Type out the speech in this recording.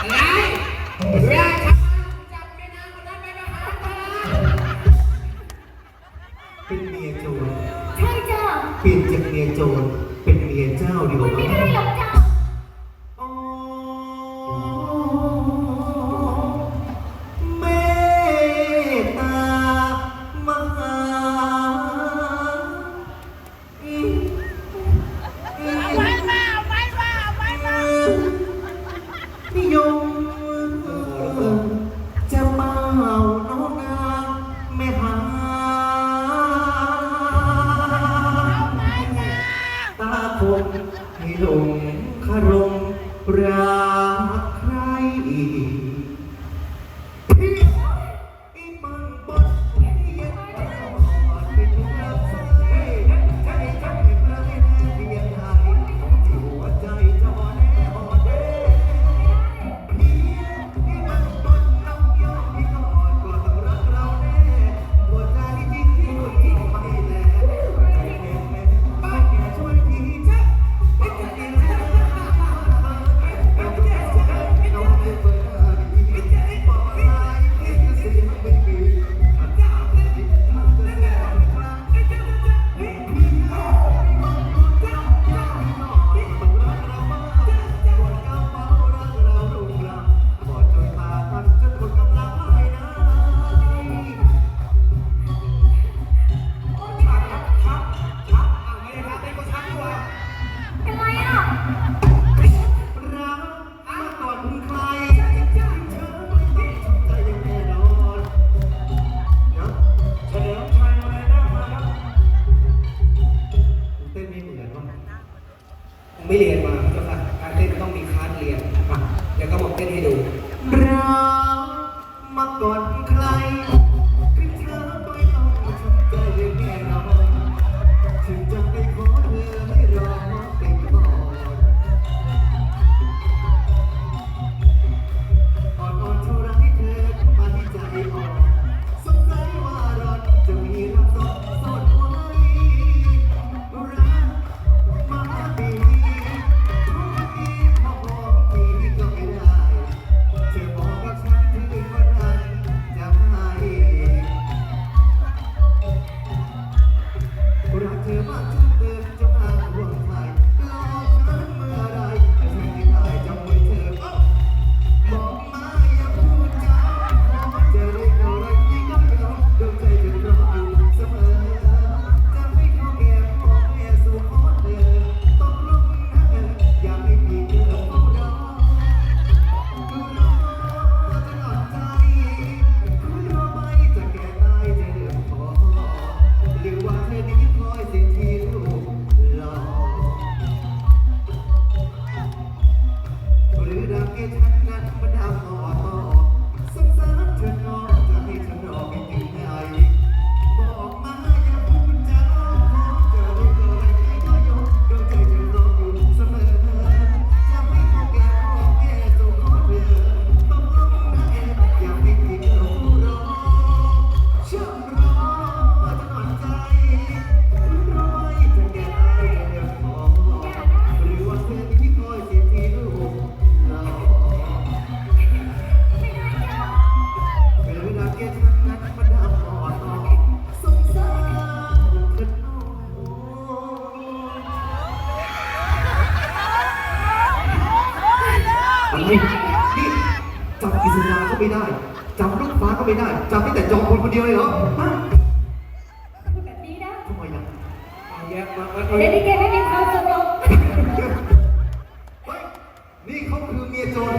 อะไรเวลาทจับไม่นานคนนั้นไปมหาตาเป็นเมียโจรใช่จ้ะเปลี่ยนจากเมียโจรเป็นเมียเจ้าดีกว่า ไม่ได้หรอก คนให้หลงครมรักใครอีก ไม่เรียนมาเจ้าค่ะการเต้นต้องมีคลาสเรียนอะเดี๋ยวก็บอกเต้นให้ดูรักมาก่อน นี่นี่กิษณาก็ไม่ได้จับลูกฟ้าก็ไม่ได้จำได้แต่จอมพลคนเดียวเลยเหรอฮะทำไมเยกมเดี๋ยวนี้แกไม่มีความสงบ เฮ้นี่เขาคือเมียโจน